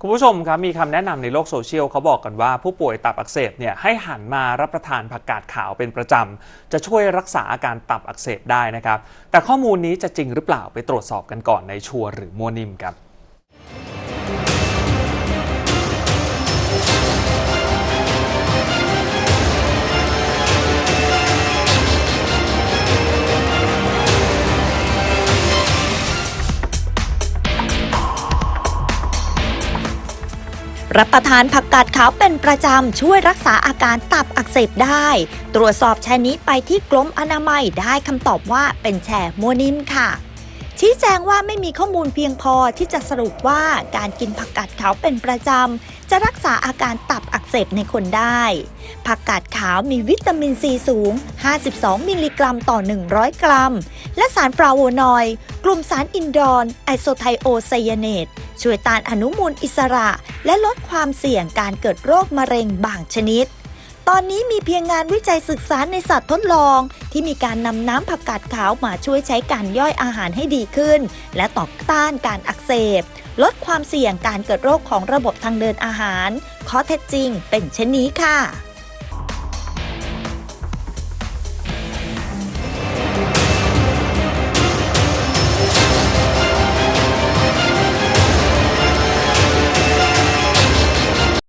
คุณผู้ชมครับมีคำแนะนำในโลกโซเชียลเขาบอกกันว่าผู้ป่วยตับอักเสบเนี่ยให้หันมารับประทานผักกาดขาวเป็นประจำจะช่วยรักษาอาการตับอักเสบได้นะครับ แต่ข้อมูลนี้จะจริงหรือเปล่าไปตรวจสอบกันก่อนในชัวร์หรือมัวนิ่มครับ รับประทานผักกาดขาวเป็นประจำ ช่วยรักษาอาการตับอักเสบได้ ตรวจสอบแชร์นี้ไปที่กรมอนามัยได้คำตอบว่าเป็นแชร์มัวนิ่มค่ะ ชี้แจงว่าไม่มีข้อมูลเพียงพอที่จะสรุปว่าการกินผักกาดขาวเป็นประจำ จะรักษาอาการตับอักเสบในคนได้ ผักกาดขาวมีวิตามินซีสูง 52 มิลลิกรัมต่อ 100 กรัม และสารฟลาโวนอยด์กลุ่มสารอินดอรไอโซไทโอไซยาเนต ช่วยต้านอนุมูลอิสระ และลดความเสี่ยงการเกิดโรคมะเร็งบางชนิด ตอนนี้มีเพียงงานวิจัยศึกษาในสัตว์ทดลอง ที่มีการนำน้ำผักกาดขาวมาช่วยใช้การย่อยอาหารให้ดีขึ้น และต่อต้านการอักเสบ ลดความเสี่ยงการเกิดโรคของระบบทางเดินอาหาร ข้อเท็จจริงเป็นเช่นนี้ค่ะ